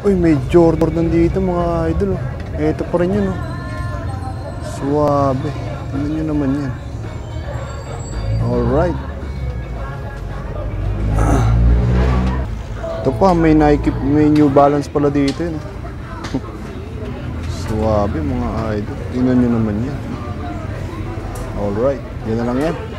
Uy, may Jordan dito mga idol. oh. Ito pa rin yun, oh. Suwabe. Tingnan nyo naman yan. Alright. Ito pa, may Nike, may New Balance pala dito, yun. oh. Suwabe mga idol. Tingnan nyo naman yan. Alright. Yan na lang yan.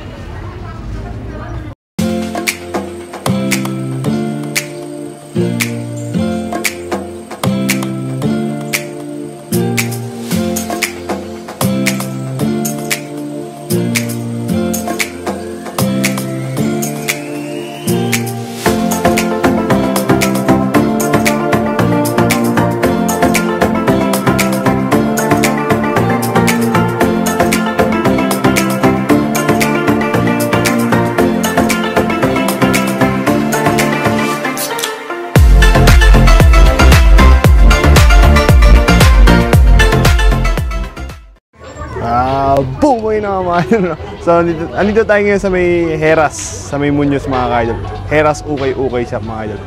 Boom! Ayun na nga mga idol. no? So, andito, andito tayo ngayon sa may Heras, sa may Muñoz mga idol. Heras Ukay-Ukay Shop mga idol.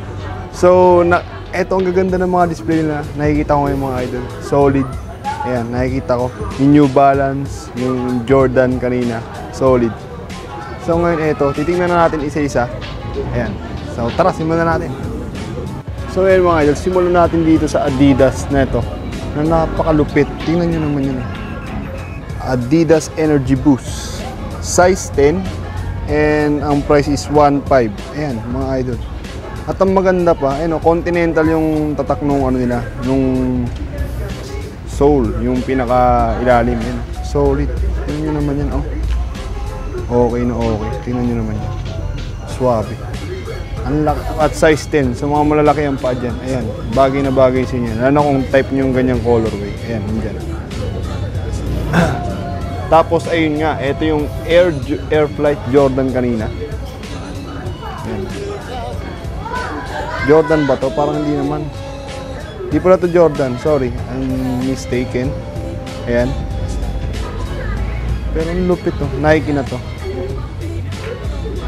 So, na, eto ang gaganda ng mga display na nakikita ko ngayon mga idol. Solid. Ayan, nakikita ko. Yung New Balance, yung Jordan kanina. Solid. So, ngayon eto, titingnan na natin isa-isa. Ayan. So, tara, simulan na natin. So, ayan mga idol, simulan natin dito sa Adidas na ito. Na napakalupit. Tingnan nyo naman yun. eh. Adidas Energy Boost. Size 10 and ang price is 1.5. Ayan, mga idol. At ang maganda pa, ayun, oh, Continental yung tatak nung ano nila, nung sole, yung pinaka ilalim yan. Solid. Tingnan nyo naman yan, oh. Okay na okay. Tingnan nyo naman yan. Suwabe. Ang laki, at size 10, sa mga malalaki ang pa dyan. Ayan, bagay na bagay sa inyo. Lalo kung type nyo yung ganyang colorway. Ayan, nandyan. Tapos ayun nga, ito yung Air Air Flight Jordan kanina. Ayan. Jordan ba to? Parang hindi naman. Hindi pala to Jordan, sorry. I'm mistaken. Ayan. Pero ang lupit to. Nike na to.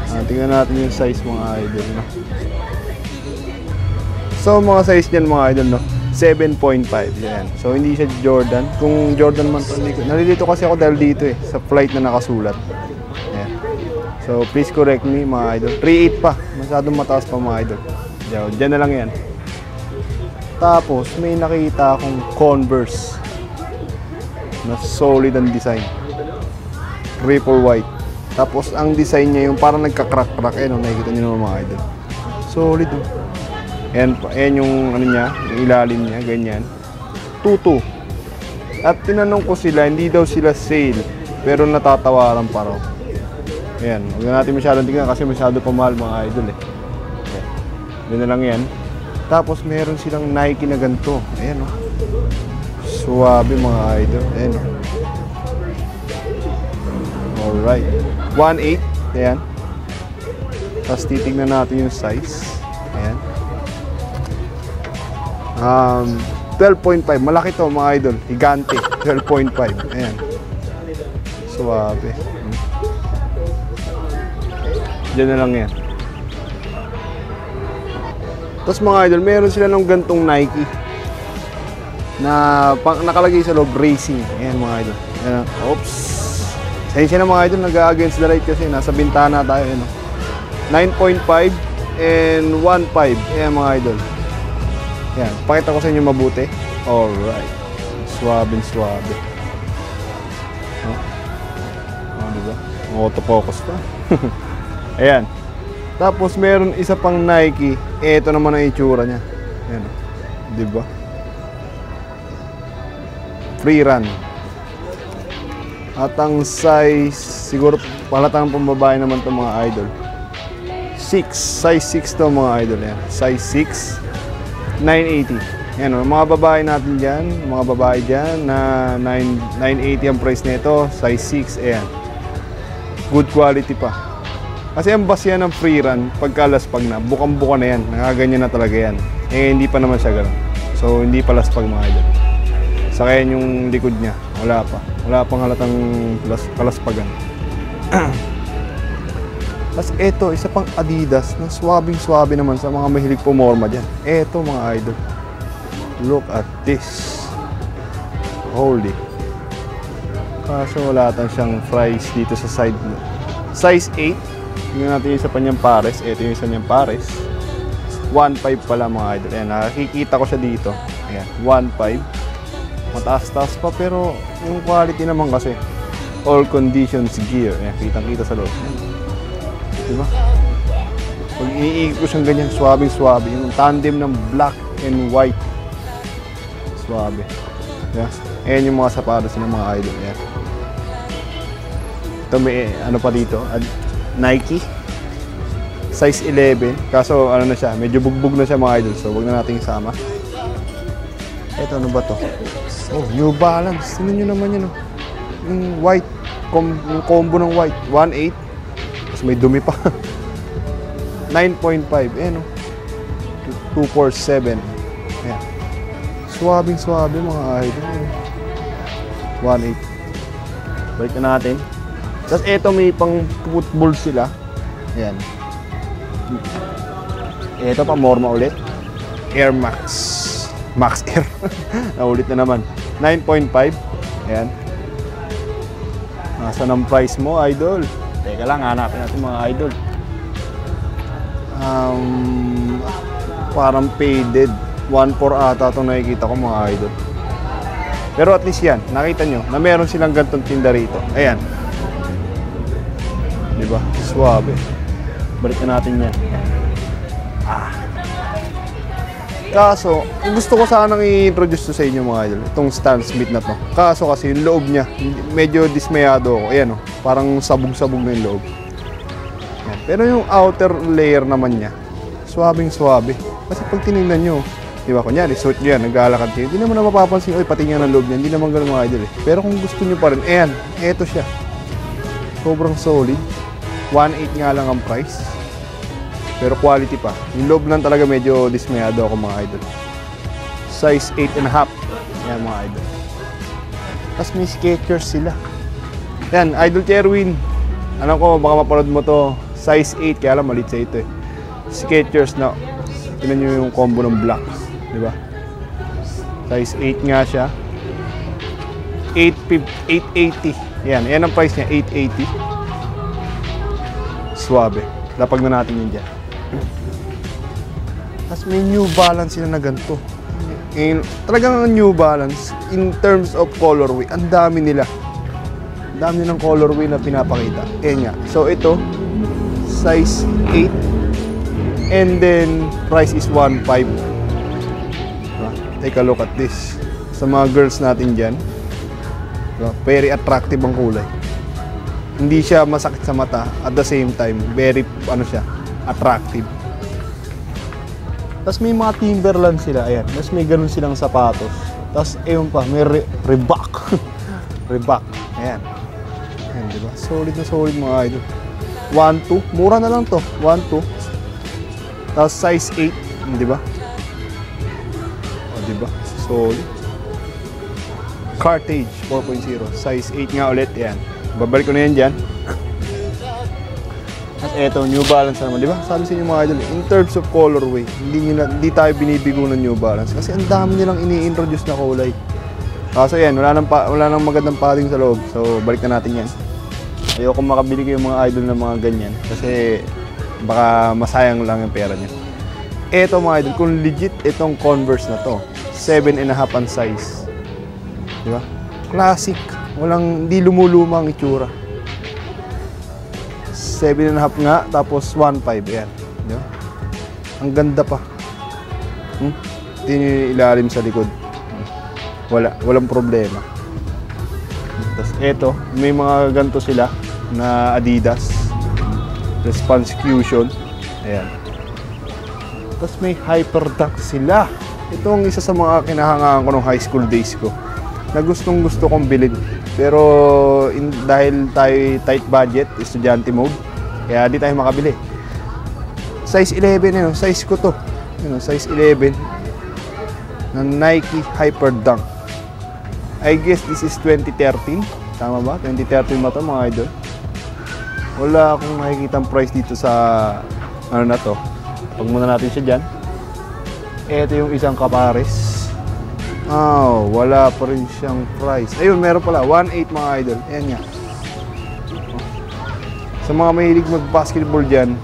Ah, tingnan natin yung size mga idol. No? So mga size niyan mga idol, no? 7.5 yan. So hindi siya Jordan. Kung Jordan man hindi ko. Nalilito kasi ako dahil dito eh, sa flight na nakasulat. Ayan. So please correct me mga idol. 3.8 pa. Masyadong mataas pa mga idol. Diyan, diyan na lang yan. Tapos may nakita akong Converse na solid ang design. Triple white. Tapos ang design niya yung parang nagka-crack-crack. Ayan, oh, nakikita niyo naman mga idol. Solid oh. Ayan, ayan yung ano niya, yung ilalim niya, ganyan. Tutu. At tinanong ko sila, hindi daw sila sale, pero natatawaran pa raw. Ayan, huwag na natin masyadong tingnan kasi masyado pa mahal mga idol eh. Ayan. Yun na lang yan. Tapos meron silang Nike na ganito. Ayan oh. Suwabe mga idol. Ayan oh. Alright. 1.8. Ayan. Tapos titignan natin yung size. Um, 12.5. Malaki to mga idol. Higante. 12.5. Ayan. Suwabe. Hmm. Diyan na lang yan. Tapos mga idol, meron sila ng gantong Nike na nakalagay sa loob racing. Ayan mga idol. Ayan, oops. Sensya na mga idol, nag-against the light kasi nasa bintana tayo. Ayan, oh. 9.5 and 1.5. Ayan mga idol. Ayan, pakita ko sa inyo mabuti. Alright. Swabe, swabe. Oh, oh diba? Autofocus pa. Ayan. Tapos meron isa pang Nike. Ito naman ang itsura niya. Ayan. oh. Di ba? Free run. At ang size, siguro palatang pambabae naman to mga idol. 6. Size 6 to mga idol. Yan. Size 6. 980. Yan o. Mga babae natin dyan. Mga babae dyan na 9, 980 ang price nito. Size 6. Ayan. Good quality pa. Kasi ang bus yan ng free run, pagkalaspag na, bukang-buka na yan. Nakaganyan na talaga yan. Eh, hindi pa naman siya ganun. So, hindi pa laspag mga idol. Saka yan yung likod niya. Wala pa. Wala pang halatang las, kalaspagan. Tapos eto, isa pang Adidas na swabing-swabe naman sa mga mahilig pumorma dyan. Eto mga idol. Look at this. Holy. Kaso wala tan siyang fries dito sa side. Size 8. Tingnan natin yung isa pa niyang pares. Ito yung isa niyang pares. 1.5 pala mga idol. Ayan, nakikita ko siya dito. Ayan, 1.5. Mataas-taas pa pero yung quality naman kasi all conditions gear. Ayan, kitang-kita sa loob. Diba? Pag iniikot ko siyang ganyan, swabing-swabe. Yung tandem ng black and white. Swabe. Yeah. Ayan yung mga sapatos ng mga idol. Ayan. Ito may ano pa dito, Nike. Size 11. Kaso ano na siya, medyo bugbog na siya mga idol. So wag na natin isama. Ito ano ba to? Oh, New Balance. Tingnan nyo naman yun. Oh. Yung white. Com yung combo ng white. 1.8. Tapos may dumi pa. 9.5. Eh no. 247. Ayan. Swabing swabe mga idol. Ayan. 1.8. Balik na natin. Tapos eto may pang football sila. Ayan. Ito pa, Morma ulit. Air Max. Max Air. Naulit na naman. 9.5. Ayan. Nasaan ang price mo, idol? Teka lang, hanapin natin mga idol. Um, parang faded. 1.4 ata itong nakikita ko mga idol. Pero at least yan, nakita nyo na meron silang gantong tinda rito. Ayan. Di ba? Suwabe. Balik na natin yan. Kaso, gusto ko sanang i-introduce to sa inyo mga idol, itong Stan Smith na to. Kaso kasi yung loob niya, medyo dismayado ako. Ayan o, parang sabog-sabog na yung loob. Ayan. Pero yung outer layer naman niya, swabing swabe. Kasi pag tinignan nyo, di ba, kunyari, suit nyo yan, naglalakad kayo, hindi naman na mapapansin, oy, pati nga ng loob niya, hindi naman ganun mga idol eh. Pero kung gusto nyo pa rin, ayan, eto siya. Sobrang solid. 1.8 nga lang ang price. Pero quality pa. Yung loob lang talaga medyo dismayado ako mga idol. Size 8 and a half. Yan mga idol. Tapos may Skechers sila. Yan, Idol Cherwin. Alam ko, baka mapanood mo to. Size 8, kaya lang malit sa ito eh. Skechers na, tinan nyo yung combo ng black. Di ba? Size 8 nga siya. 850 880. Yan, yan ang price niya, 880. Suwabe. Lapag na natin yun dyan. Tapos may New Balance sila na ganito. And, talagang ang New Balance, in terms of colorway, ang dami nila. Ang dami ng colorway na pinapakita. Ayan nga. So ito, size 8. And then, price is 1.5. Diba? Take a look at this. Sa mga girls natin dyan, diba? very attractive ang kulay. Hindi siya masakit sa mata. At the same time, very, ano siya, attractive. Tapos may mga Timberland sila, ayan. Tapos may ganun silang sapatos. Tapos, ayun pa, may re- Reebok. Reebok, ayan. Ayan, di ba? Solid na solid mga idol. 1.2, mura na lang to. 1.2. Tapos size 8, hmm, di ba? O, di ba? Solid. Cartage 4.0, size 8 nga ulit, ayan. Babalik ko na yan dyan. At eto, New Balance naman, di ba? Sabi sa inyo mga idol, in terms of colorway, hindi, na, hindi tayo binibigo ng New Balance kasi ang dami nilang ini-introduce na kulay. Kaso yan, wala nang, wala nang magandang padding sa loob. So, balik na natin yan. Ayoko makabili kayo mga idol ng mga ganyan kasi baka masayang lang yung pera niyo. Eto mga idol, kung legit itong Converse na to, 7 and a half ang size. Di ba? Classic. Walang, hindi lumuluma ang itsura. 7 and a half nga, tapos 1.5. Yan. Di ba? Ang ganda pa. Hmm? Yung ilalim sa likod. Wala, walang problema. Tapos eto, may mga ganto sila na Adidas. Response Fusion. Ayan. Tapos may Hyperdunk sila. Ito ang isa sa mga kinahangaan ko nung high school days ko. Na gustong gusto kong bilhin. Pero in, dahil tayo tight budget, estudyante mode, kaya di tayo makabili. Size 11 yun, size ko to. Yun, size 11 na Nike Hyperdunk. I guess this is 2013. Tama ba? 2013 ba to mga idol? Wala akong nakikita price dito sa ano na to. Pag muna natin siya dyan. Ito yung isang kapares. Oh, wala pa rin siyang price. Ayun, meron pala. 1.8 mga idol. Ayan nga. Sa mga mahilig mag-basketball dyan,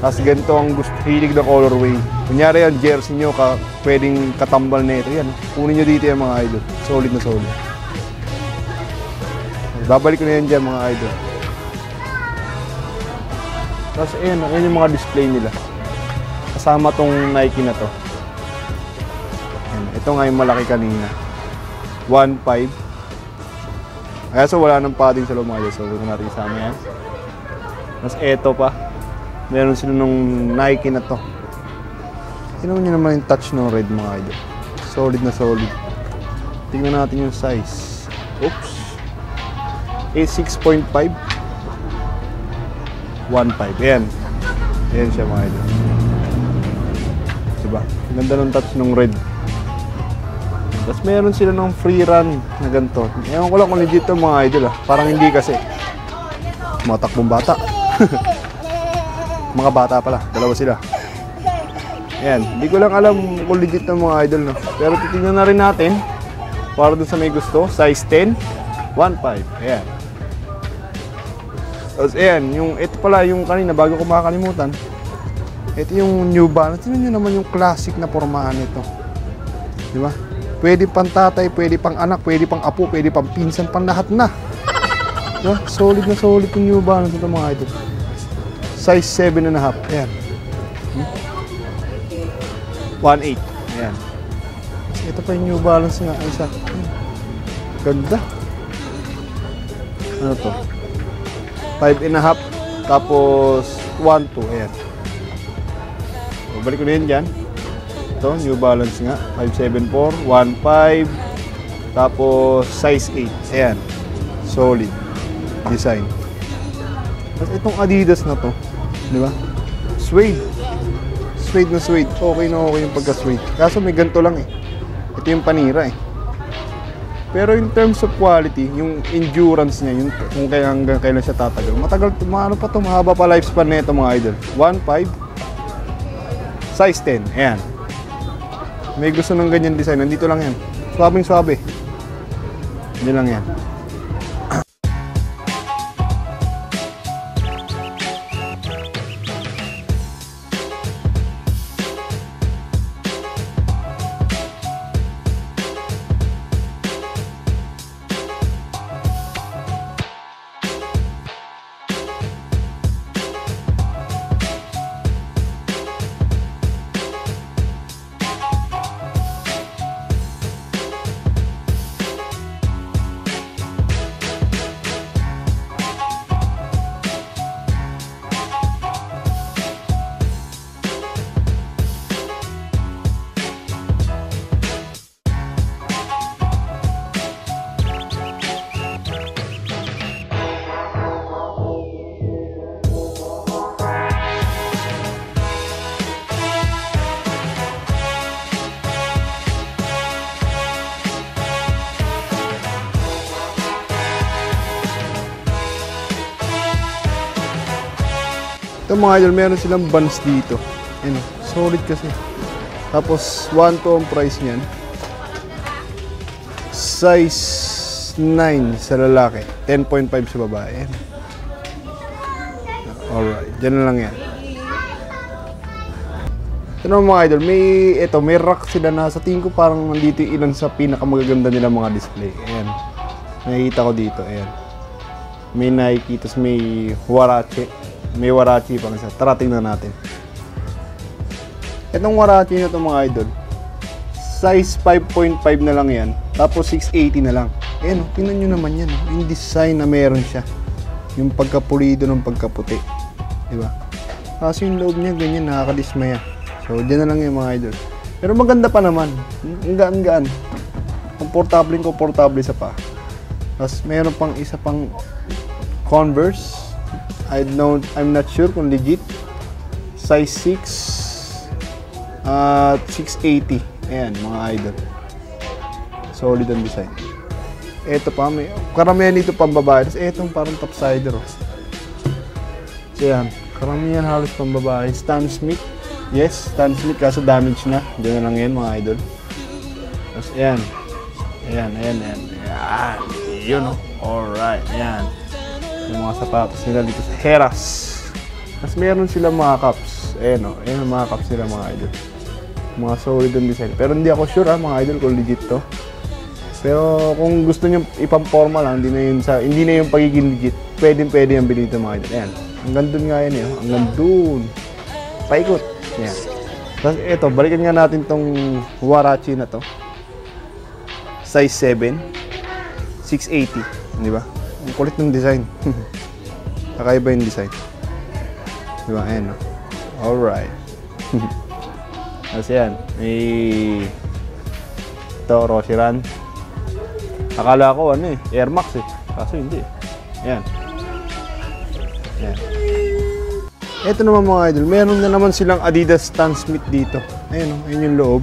tapos ganito ang gusto, hilig na colorway. Kunyari yan, jersey nyo, ka, pwedeng katambal na ito. Yan, kunin nyo dito yung mga idol. Solid na solid. Babalik ko na yan dyan mga idol. Tapos ayan, ayan yung mga display nila. Kasama tong Nike na to. Ayan, ito nga yung malaki kanina. 1.5. Kaya so wala nang padding sa idol. So huwag natin isama yan. Tapos eto pa. Meron sila nung Nike na to. Tingnan nyo naman yung touch ng red mga idol. Solid na solid. Tingnan natin yung size. Oops. A 6.5. 1.5. Ayan. Ayan siya mga idol. Diba? Ganda ng touch ng red. Tapos meron sila ng free run na ganito. Ewan ko lang kung legit to mga idol ah. Parang hindi kasi. Mga takbong bata. mga bata pala. Dalawa sila. Ayan. Hindi ko lang alam kung legit ng mga idol no. Pero titignan na rin natin. Para dun sa may gusto. Size 10. 1.5. Ayan. Tapos ayan, yung, ito pala yung kanina bago ko makakalimutan. Ito yung New Balance. Tingnan nyo naman yung classic na pormahan nito. Di ba? Pwede pang tatay, pwede pang anak, pwede pang apo, pwede pang pinsan, pang lahat na. Ba? Solid na solid yung New Balance ito mga idol. Size 7 and a half. Ayan. Hmm? 1.8. Ayan. Ito pa yung New Balance nga. Isa. Ganda. Ano to? 5 and a half. Tapos 1, 2. Ayan. So, balik ko na yun dyan. Ito, New Balance nga. 574, 1.5. Tapos size 8. Ayan. Solid. Design. Tapos itong Adidas na to. Di ba? Suede. Suede na suede. Okay na okay yung pagka-suede. Kaso may ganito lang eh. Ito yung panira eh. Pero in terms of quality, yung endurance niya, yung kung kaya hanggang kailan siya tatagal. Matagal, ano pa to, mahaba pa lifespan nito mga idol. 1.5, size 10, ayan. May gusto ng ganyan design, nandito lang yan. Swabing swabe. Hindi lang yan. Ito mga idol, meron silang buns dito. Oh, solid kasi. Tapos, 1 to ang price niyan. Size 9 sa lalaki. 10.5 sa babae. Alright, dyan na lang yan. Naman mga idol, may, ito, may rack sila na sa tingin ko parang nandito yung ilan sa pinakamagaganda nila mga display. Ayan. Nakikita ko dito, ayan. May Nike, tapos may Huarache. May Warachi pang isa. Tara, tingnan natin. Itong Warachi na to mga idol, size 5.5 na lang yan. Tapos 680 na lang. Ayan, oh, tingnan nyo naman yan. oh. Yung design na meron siya. Yung pagkapulido ng pagkaputi. Di ba? Kaso yung loob niya ganyan, nakakadismaya. So, dyan na lang yung mga idol. Pero maganda pa naman. Ang gaan-gaan. Komportable komportable sa pa. Tapos meron pang isa pang Converse. I don't, I'm not sure kung legit. Size 6 at 680. Ayan, mga idol. Solid ang design. Ito pa, may, karamihan dito pambabae. Tapos etong parang topsider. Oh. So yan, karamihan halos pambabae. Stan Smith. Yes, Stan Smith kaso damage na. Diyan na lang yan mga idol. Tapos ayan. Ayan, ayan, ayan. Ayan. Yun oh. Alright. Ayan. Yung mga sapatos nila dito sa Heras. Tapos meron sila mga cups. Oh. Ayan ang mga cups nila mga idol. Mga solid ang design. Pero hindi ako sure ha mga idol kung legit to. Pero kung gusto niyo ipamporma lang, hindi na yun sa hindi na yung pagiging legit. Pwede pwede yung bilhin ito mga idol. Ayan. Hanggang dun nga yan eh. oh. Hanggang dun. Paikot. Ayan. Tapos ito, balikan nga natin tong Warachi na to. Size 7. 680. Di ba? Kulit ng design. Kakaiba yung design. Di ba? Ayan. oh. Alright. Tapos yan. May ito, Roshiran. Akala ko ano eh, Air Max eh. Kaso hindi. Ayan. Ayan. Ito naman mga idol, meron na naman silang Adidas Stan Smith dito. Ayan o, ayun yung loob.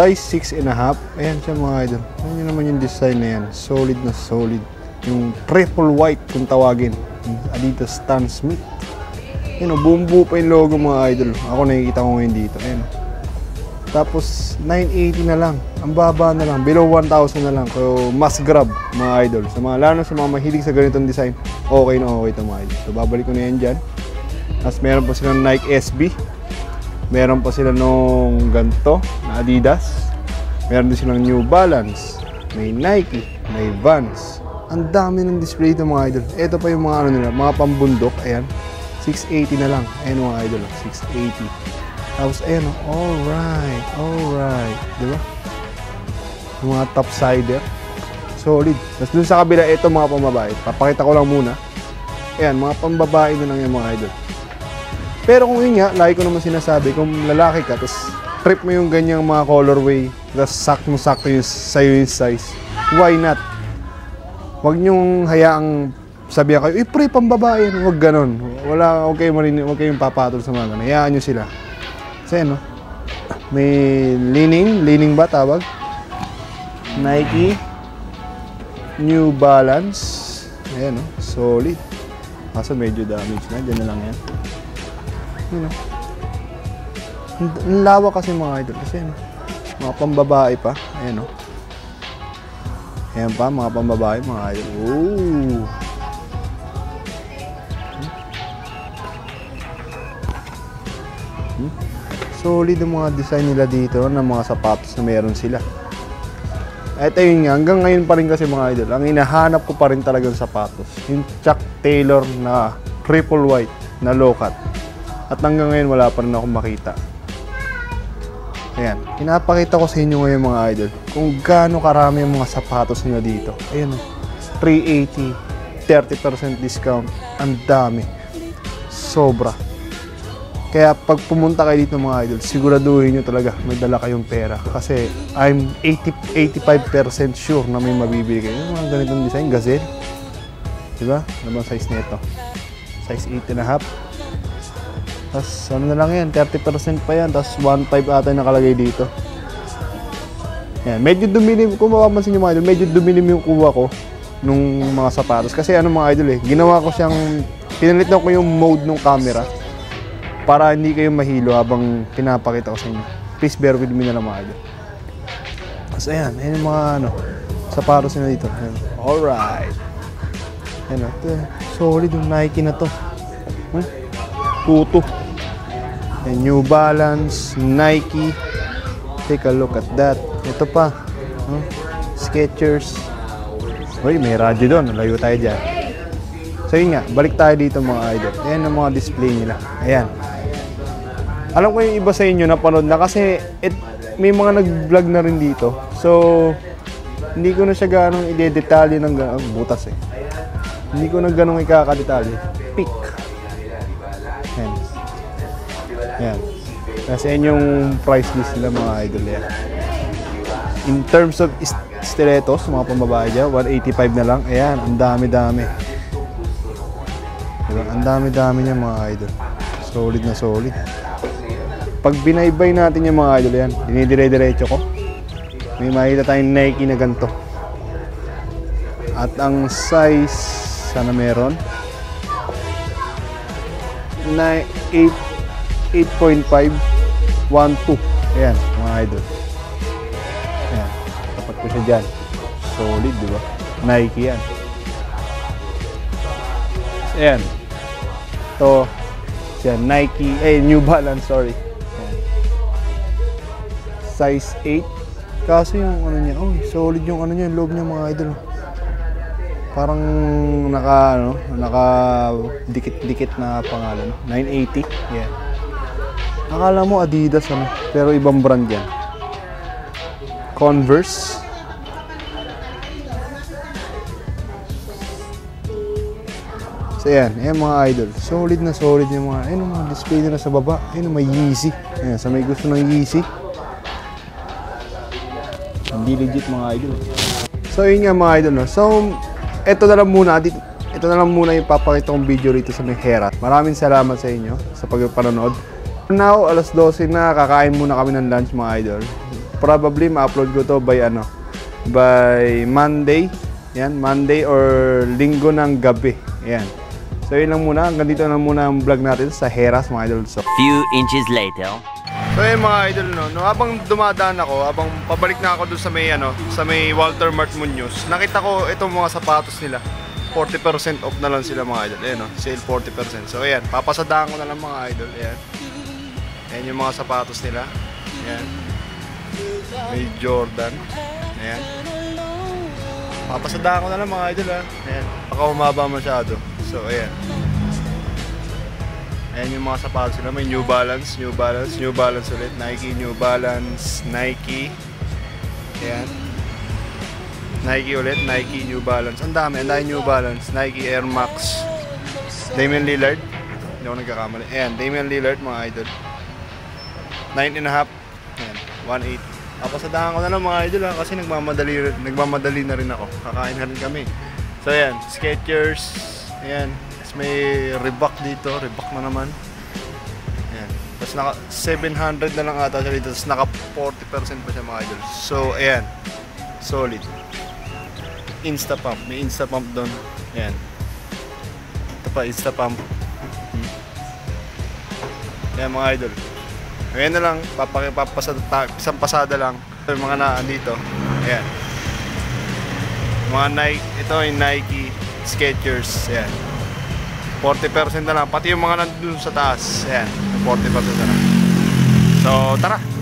Size 6 and a half. Ayan siya mga idol. Ayan naman yung design na yan. Solid na solid. Yung triple white kung tawagin. Adidas Stan Smith. Ayan o, buong buo pa yung logo mga idol. Ako nakikita ko ngayon dito. Ayan o. Tapos 980 na lang. Ang baba na lang. Below 1,000 na lang. So must grab mga idol. Sa mga lalo sa mga mahilig sa ganitong design, okay na okay ito mga idol. So babalik ko na yan dyan. Tapos meron pa silang Nike SB. Meron pa sila nung ganto na Adidas. Meron din silang New Balance. May Nike. May Vans. Ang dami ng display ito mga idol. Ito pa yung mga ano nila, mga pambundok. Ayan. 680 na lang. Ayan mga idol. 680. Tapos, ayan o. Alright. Alright. Di ba? Yung mga topsider. Solid. Tapos dun sa kabila, ito mga pambabae. Papakita ko lang muna. Ayan, mga pambabae na lang yung mga idol. Pero kung yun nga, lagi ko naman sinasabi, kung lalaki ka, tapos trip mo yung ganyang mga colorway, tapos sakto-sakto yung sa'yo yung size, why not? Huwag niyong hayaang sabihan kayo, eh pre, pambabae. Huwag ganon. Wala, huwag kayong, marin, huwag kayong papatol sa mga ganon. Hayaan nyo sila. Kasi ano, may leaning, leaning ba tawag? Nike, New Balance. Ayan o, solid. Kaso medyo damage na, dyan na lang yan. Yun o. Ang ang lawak kasi mga idol. Kasi ano, mga pambabae pa. Ayan o. Ayan pa, mga pambabae, mga idol. Ooh. Solid ang mga design nila dito ng mga sapatos na meron sila. At ayun nga, hanggang ngayon pa rin kasi mga idol, ang hinahanap ko pa rin talagang sapatos. Yung Chuck Taylor na triple white na low cut. At hanggang ngayon wala pa rin akong makita. Ayan, pinapakita ko sa inyo ngayon mga idol kung gaano karami ang mga sapatos nila dito. Ayan, oh, 380, 30% discount. Ang dami. Sobra. Kaya pag pumunta kayo dito mga idol, siguraduhin nyo talaga may dala kayong pera. Kasi I'm 80, 85% sure na may mabibili kayo. Yung mga ganitong design, gazelle. Diba? Ano bang size nito? Size 8 and a half. Tapos ano na lang yan, 30% pa yan. Tapos 1.5 ata nakalagay dito. Yan, medyo dumilim, kung mapapansin nyo mga idol, medyo dumilim yung kuha ko nung mga sapatos. Kasi ano mga idol eh, ginawa ko siyang, pinalit na ko yung mode ng camera para hindi kayo mahilo habang pinapakita ko sa inyo. Please bear with me na lang mga idol. Tapos ayan, ayan yung mga ano, sapatos na dito. Ayan. Alright. Ayan, ito, solid yung Nike na to. Hmm? Tuto. Ayan, New Balance, Nike. Take a look at that. Ito pa. Hmm? Skechers. Uy, may radyo doon. Layo tayo dyan. So yun nga, balik tayo dito mga idol. Ayan ang mga display nila. Ayan. Alam ko yung iba sa inyo napanood na kasi it, may mga nag-vlog na rin dito. So, hindi ko na siya ganong i-detalye ng ganong butas eh. Hindi ko na ganong ikakadetalye. Pick. Yan yung price list nila mga idol yan. In terms of stilettos, mga pambabae dyan, 185 na lang. Ayan, ang dami-dami. Diba? Ang dami-dami niya mga idol. Solid na solid. Pag binaybay natin yung mga idol yan, dinidire-diretso ko. May makita tayong Nike na ganito. At ang size, sana meron? Na 8, 8.5, 1.2. Ayan, mga idol. Isa dyan. Solid, di ba? Nike yan. Ayan. Ito. Yan, Nike. Eh, New Balance, sorry. Ayan. Size 8. Kaso yung ano niya, oh, solid yung ano niya, yung loob niya mga idol. Parang naka, ano, naka dikit-dikit na pangalan. 980. Yan. Akala mo Adidas, ano, pero ibang brand yan. Converse. So yan, ayan mga idol. Solid na solid yung mga, ayun mga display nila sa baba. Ayun may Yeezy. Ayan, sa may gusto ng Yeezy. Hindi legit mga idol. So yun nga mga idol. No? So, eto na lang muna. Dito, ito na lang muna yung papakita kong video rito sa may Herat. Maraming salamat sa inyo sa pagpapanood. Now, alas 12 na, kakain muna kami ng lunch mga idol. Probably ma-upload ko to by ano, by Monday. Yan, Monday or linggo ng gabi. Yan. So yun lang muna, hanggang dito lang muna ang vlog natin sa Heras mga idol. So, Few inches later. So yun mga idol no, no habang dumadaan ako, habang pabalik na ako doon sa may ano, sa may Walter Mart Munoz, nakita ko itong mga sapatos nila. 40% off na lang sila mga idol. Ayan no, sale 40%. So ayan, papasadaan ko na lang mga idol. Ayan. Ayan yung mga sapatos nila. Ayan. May Jordan. Ayan. Papasadaan ko na lang mga idol ha. Ayan. Baka humaba masyado. So ayan. Ayan yung mga sapatos nila. May New Balance, New Balance, New Balance ulit. Nike, New Balance, Nike. Ayan. Nike ulit, Nike, New Balance. Ang dami, ang New Balance. Nike Air Max. Damian Lillard. Hindi ako nagkakamali. Ayan, Damian Lillard, mga idol. 9 and a half. Ayan, 1.8. Papasadahan ko na lang mga idol ha, kasi nagmamadali, nagmamadali na rin ako. Kakain na rin kami. So ayan, Skechers. Ayan, tapos may Reebok dito, Reebok na naman. Ayan. Tapos naka 700 na lang ata siya dito, tapos naka 40% pa siya mga idol. So ayan, solid. Insta pump, may Insta pump doon. Ayan. Ito pa, Insta pump. Hmm. Ayan mga idol. Ngayon na lang, papakipapasada, isang pasada lang. Yung mga na dito. Ayan. Mga Nike, ito yung Nike Skechers. Ayan. 40% na lang. Pati yung mga nandun sa taas. Ayan. 40% na lang. So, tara.